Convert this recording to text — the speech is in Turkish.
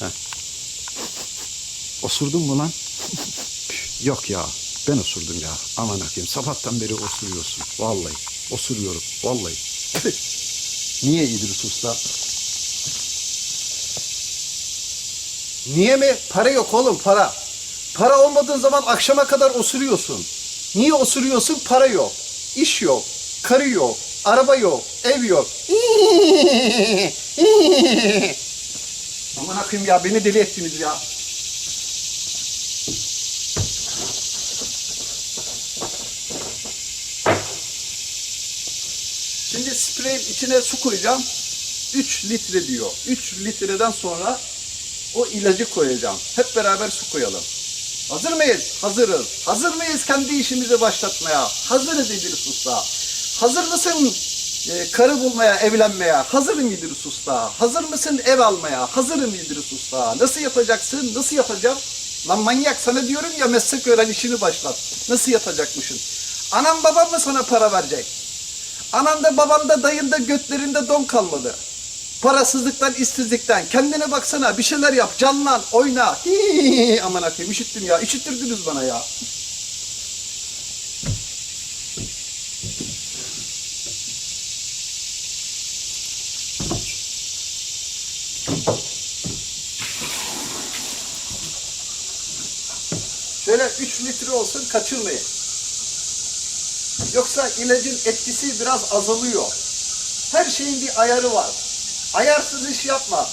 Heh. Osurdun mu lan? Yok ya. Ben osurdum ya. Aman akıyım. Sabahtan beri osuruyorsun. Vallahi. Osuruyorum. Vallahi. Niye İdris Usta? Niye mi? Para yok oğlum para. Para olmadığın zaman akşama kadar osuruyorsun. Niye osuruyorsun? Para yok. İş yok. Karı yok. Araba yok. Ev yok. Aman akıyım ya beni deli ettiniz ya. Şimdi spreyin içine su koyacağım. 3 litre diyor. 3 litreden sonra o ilacı koyacağım. Hep beraber su koyalım. Hazır mıyız? Hazırız. Hazır mıyız kendi işimizi başlatmaya? Hazırız İdris Usta. Hazır mısın e, karı bulmaya, evlenmeye? Hazırım İdris Usta. Hazır mısın ev almaya? Hazırım İdris Usta. Nasıl yapacaksın? Nasıl yapacağım? Lan manyak sana diyorum ya meslek öğren işini başlat. Nasıl yapacakmışsın? Anam babam mı sana para verecek? Ananda babanda dayında götlerinde don kalmadı. Parasızlıktan, işsizlikten. Kendine baksana bir şeyler yap. Canlan, oyna. Hii, aman akıyım üşüttüm ya. Üşüttürdünüz bana ya. Şöyle 3 litre olsun kaçırmayın. Yoksa ilacın etkisi biraz azalıyor. Her şeyin bir ayarı var. Ayarsız iş yapma.